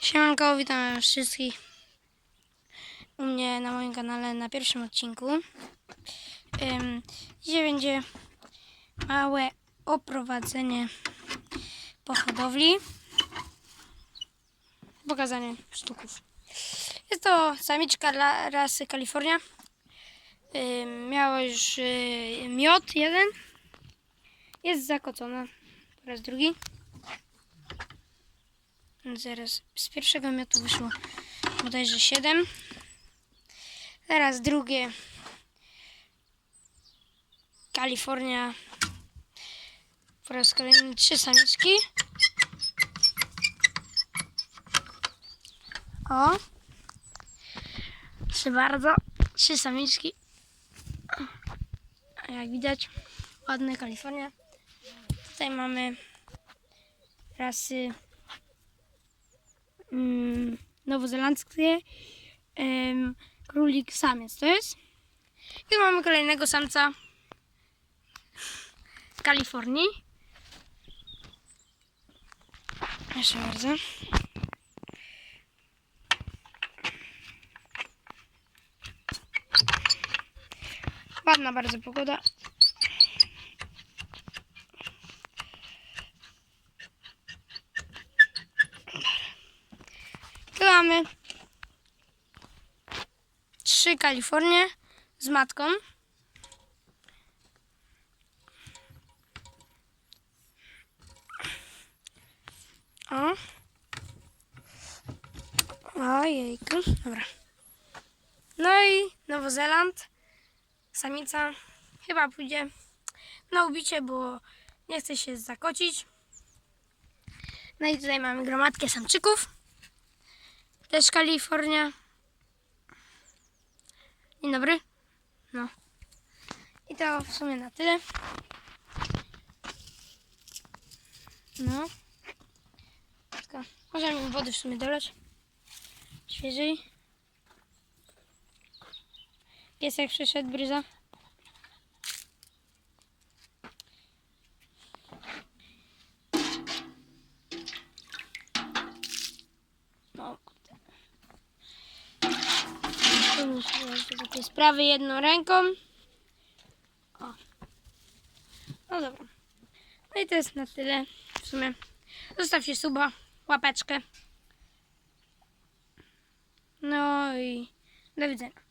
Siemanko, witam wszystkich u mnie na moim kanale na pierwszym odcinku. Ym, dzisiaj będzie małe oprowadzenie po hodowli. Pokazanie sztuków. Jest to samiczka rasy Kalifornia. Miała już y, miod jeden. Jest zakocona po raz drugi. Zaraz z pierwszego miotu wyszło bodajże 7. Teraz drugie. Kalifornia. Po raz kolejny trzy samiczki. O. Proszę bardzo. Trzy samiczki. A Jak widać, ładne Kalifornia. Tutaj mamy rasy nowozelandzkie em, królik samiec to jest. I mamy kolejnego samca z Kalifornii. Proszę bardzo. Ładna bardzo pogoda. Mamy trzy Kalifornie z matką. O. Ojejku, dobra. No i Nowozeland. Samica chyba pójdzie na ubicie, bo nie chce się zakocić. No i tutaj mamy gromadkę samczyków. Też Kalifornia. Dzień dobry. No. I to w sumie na tyle. No. Tylko możemy wody w sumie dolać. Świeżej. Piesek przyszedł, bryza. Tej sprawy jedną ręką. O. No dobra. No i to jest na tyle. W sumie zostawcie suba, łapeczkę. No i do widzenia.